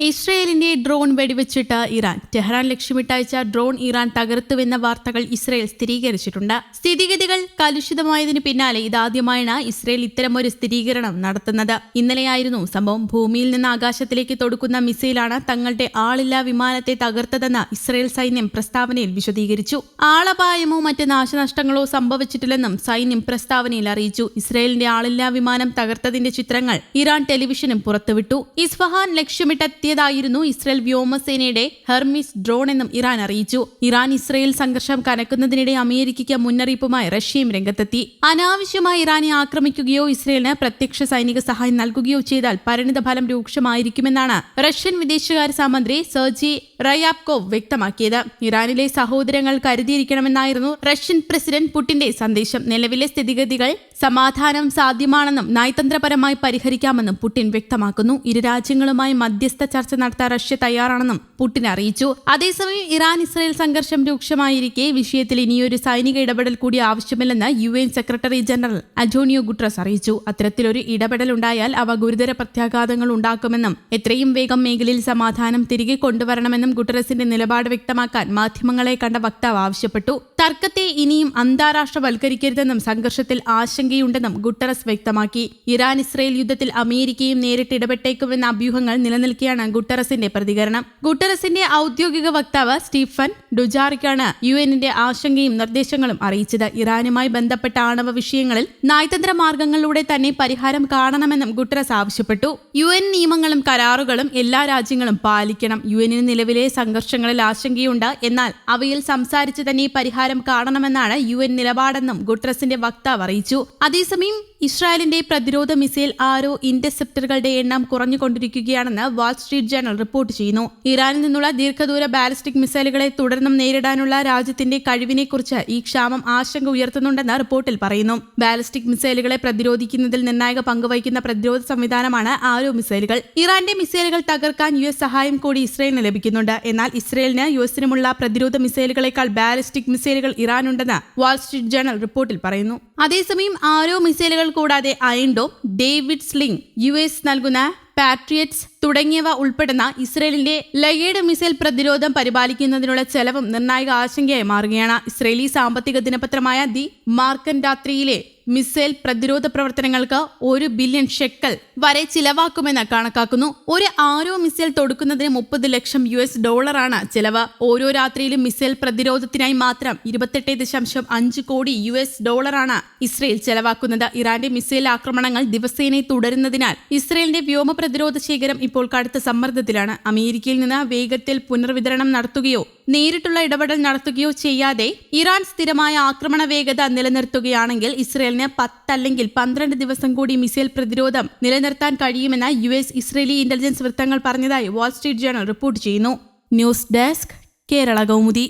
ഇസ്രയേലിന്റെ ഡ്രോൺ വെടിവെച്ചിട്ട് Iran. Tehran ലക്ഷ്യമിട്ടയച്ച ഡ്രോൺ ഇറാൻ തകർത്തുവെന്ന വാർത്തകൾ ഇസ്രയേൽ സ്ഥിരീകരിച്ചിട്ടുണ്ട്. സ്ഥിതിഗതികൾ കലുഷിതമായതിനു പിന്നാലെ ഇതാദ്യമായാണ് ഇസ്രയേൽ ഇത്തരമൊരു സ്ഥിരീകരണം നടത്തുന്നത്. ഇന്നലെയായിരുന്നു സംഭവം ഭൂമിയിൽ നിന്ന് ആകാശത്തിലേക്ക് തൊടുക്കുന്ന മിസൈലാണ് തങ്ങളുടെ ആളില്ലാ വിമാനത്തെ തകർത്തതെന്ന് ഇസ്രയേൽ സൈന്യം പ്രസ്താവനയിൽ വിശദീകരിച്ചു. ആളപായമോ മറ്റ് നാശനഷ്ടങ്ങളോ സംഭവിച്ചിട്ടില്ലെന്നും സൈന്യം പ്രസ്താവനയിൽ അറിയിച്ചു. ഇസ്രയേലിന്റെ ആളില്ലാ വിമാനം തകർത്തതിന്റെ ചിത്രങ്ങൾ ഇറാൻ ടെലിവിഷനും പുറത്തുവിട്ടു. ഇസ്ഫഹാൻ ലക്ഷ്യമിട്ടെത്തിയതായിരുന്നു ഇസ്രയേൽ വ്യോമസേനയുടെ ഹെർമിസ് ഡ്രോൺ എന്നും ഇറാൻ അറിയിച്ചു. ഇറാൻ ഇസ്രയേൽ സംഘർഷം കനക്കുന്നതിനിടെ അമേരിക്കയ്ക്ക് മുന്നറിയിപ്പുമായി റഷ്യയും രംഗത്തെത്തി. അനാവശ്യമായി ഇറാനെ ആക്രമിക്കുകയോ ഇസ്രയേലിന് പ്രത്യക്ഷ സൈനിക സഹായം നൽകുകയോ ചെയ്താൽ പരിണിത ഫലം രൂക്ഷമായിരിക്കുമെന്നാണ് റഷ്യൻ വിദേശകാര്യ സഹമന്ത്രി സെർജി റയാപ്കോവ് വ്യക്തമാക്കിയത്. ഇറാനിലെ സഹോദരങ്ങൾ കരുതിയിരിക്കണമെന്നായിരുന്നു റഷ്യൻ പ്രസിഡന്റ് പുടിന്റെ സന്ദേശം. നിലവിലെ സ്ഥിതിഗതികൾ സമാധാനം സാധ്യമാണെന്നും നയതന്ത്രപരമായി പരിഹരിക്കാമെന്നും പുടിൻ വ്യക്തമാക്കുന്നു. ഇരു രാജ്യങ്ങളുമായി മധ്യസ്ഥ ചർച്ച നടത്താൻ റഷ്യ തയ്യാറാണെന്നും പുടിൻ അറിയിച്ചു. അതേസമയം ഇറാൻ ഇസ്രയേൽ സംഘർഷം രൂക്ഷമായിരിക്കെ. വിഷയത്തിൽ ഇനിയൊരു സൈനിക ഇടപെടൽ കൂടി ആവശ്യമില്ലെന്ന് യു എൻ സെക്രട്ടറി ജനറൽ അജോണിയോ ഗുട്രസ് അറിയിച്ചു. അത്തരത്തിലൊരു ഇടപെടൽ ഉണ്ടായാൽ അവ ഗുരുതര പ്രത്യാഘാതങ്ങൾ ഉണ്ടാക്കുമെന്നും എത്രയും വേഗം മേഖലയിൽ സമാധാനം തിരികെ കൊണ്ടുവരണമെന്നും ഗുട്ടറസിന്റെ നിലപാട് വ്യക്തമാക്കാൻ മാധ്യമങ്ങളെ കണ്ട വക്താവ് ആവശ്യപ്പെട്ടു. തർക്കത്തെ ഇനിയും അന്താരാഷ്ട്രവൽക്കരിക്കരുതെന്നും സംഘർഷത്തിൽ ആശങ്കയുണ്ടെന്നും ഗുട്ടറസ് വ്യക്തമാക്കി. ഇറാൻ ഇസ്രയേൽ യുദ്ധത്തിൽ അമേരിക്കയും നേരിട്ട് ഇടപെട്ടേക്കുമെന്ന അഭ്യൂഹങ്ങൾ നിലനിൽക്കെയാണ് ഗുട്ടറസിന്റെ പ്രതികരണം. ഗുട്ടറസിന്റെ ഔദ്യോഗിക വക്താവ് സ്റ്റീഫൻ ഡുജാറിക്കാണ് യു എന്നിന്റെ ആശങ്കയും നിർദ്ദേശങ്ങളും അറിയിച്ചത്. ഇറാനുമായി ബന്ധപ്പെട്ട ആണവ വിഷയങ്ങളിൽ നയതന്ത്ര മാർഗങ്ങളിലൂടെ തന്നെ പരിഹാരം കാണണമെന്നും ഗുട്ടറസ് ആവശ്യപ്പെട്ടു. യു എൻ നിയമങ്ങളും കരാറുകളും എല്ലാ രാജ്യങ്ങളും പാലിക്കണം. യു എന്നിന് നിലവിലെ സംഘർഷങ്ങളിൽ ആശങ്കയുണ്ട്. എന്നാൽ അവയിൽ സംസാരിച്ച് തന്നെ പരിഹാരം കാണണമെന്നാണ് യു എൻ നിലപാടെന്നും ഗുട്ടറസിന്റെ വക്താവ് അറിയിച്ചു. അതേസമയം ഇസ്രായേലിന്റെ പ്രതിരോധ മിസൈൽ ആരോ ഇന്റർസെപ്റ്ററുകളുടെ എണ്ണം കുറഞ്ഞുകൊണ്ടിരിക്കുകയാണെന്ന് വാൾസ്ട്രീറ്റ് ജേണൽ റിപ്പോർട്ട് ചെയ്യുന്നു. ഇറാനിൽ നിന്നുള്ള ദീർഘദൂര ബാലിസ്റ്റിക് മിസൈലുകളെ തുടർന്നും നേരിടാനുള്ള രാജ്യത്തിന്റെ കഴിവിനെക്കുറിച്ച് ഈ ക്ഷാമം ആശങ്ക ഉയർത്തുന്നുണ്ടെന്ന് റിപ്പോർട്ടിൽ പറയുന്നു. ബാലിസ്റ്റിക് മിസൈലുകളെ പ്രതിരോധിക്കുന്നതിൽ നിർണായക പങ്കുവഹിക്കുന്ന പ്രതിരോധ സംവിധാനമാണ് ആരോ മിസൈലുകൾ. ഇറാന്റെ മിസൈലുകൾ തകർക്കാൻ യു എസ് സഹായം കൂടി ഇസ്രയേലിന് ലഭിക്കുന്നുണ്ട്. എന്നാൽ ഇസ്രയേലിന് യു എസിനുമുള്ള പ്രതിരോധ മിസൈലുകളെക്കാൾ ബാലിസ്റ്റിക് മിസൈലുകൾ ഇറാനുണ്ടെന്ന് വാൾസ്ട്രീറ്റ് ജേണൽ റിപ്പോർട്ടിൽ പറയുന്നു. അതേസമയം ആരോ മിസൈലുകൾ കൂടാതെ Iron Dome David Sling U S നൽകുന്ന പാട്രിയറ്റ്സ് തുടങ്ങിയവ ഉൾപ്പെടുന്ന ഇസ്രയേലിന്റെ ലഗേഡ് മിസൈൽ പ്രതിരോധം പരിപാലിക്കുന്നതിനുള്ള ചെലവും നിർണായക ആശങ്കയായി മാറുകയാണ്. ഇസ്രയേലി സാമ്പത്തിക ദിനപത്രമായ ദി മാർക്കൻ രാത്രിയിലെ മിസൈൽ പ്രതിരോധ പ്രവർത്തനങ്ങൾക്ക് ഒരു ബില്യൺ ഷെക്കൽ വരെ ചിലവാക്കുമെന്ന് കണക്കാക്കുന്നു. ഒരു ആരോ മിസൈൽ തൊടുക്കുന്നതിന് മുപ്പത് ലക്ഷം യു എസ് ഡോളറാണ് ചിലവ്. ഓരോ രാത്രിയിലും മിസൈൽ പ്രതിരോധത്തിനായി മാത്രം ഇരുപത്തെട്ട് ദശാംശം അഞ്ച് കോടി യു എസ് ഡോളറാണ് ഇസ്രയേൽ ചെലവാക്കുന്നത്. ഇറാന്റെ മിസൈൽ ആക്രമണങ്ങൾ ദിവസേന തുടരുന്നതിനാൽ ഇസ്രയേലിന്റെ വ്യോമ പ്രതിരോധ ശേഖരം ഇപ്പോൾ കടുത്ത സമ്മർദ്ദത്തിലാണ്. അമേരിക്കയിൽ നിന്ന് വേഗത്തിൽ പുനർവിതരണം നടത്തുകയോ നേരിട്ടുള്ള ഇടപെടൽ നടത്തുകയോ ചെയ്യാതെ ഇറാൻ സ്ഥിരമായ ആക്രമണ വേഗത നിലനിർത്തുകയാണെങ്കിൽ ഇസ്രയേലിന് പത്തല്ലെങ്കിൽ പന്ത്രണ്ട് ദിവസം കൂടി മിസൈൽ പ്രതിരോധം നിലനിർത്താൻ കഴിയുമെന്ന് യു എസ് ഇസ്രയേലി ഇന്റലിജൻസ് വൃത്തങ്ങൾ പറഞ്ഞതായി വാൾസ്ട്രീറ്റ് ജേണൽ റിപ്പോർട്ട് ചെയ്യുന്നു. News desk Kerala Kaumudi.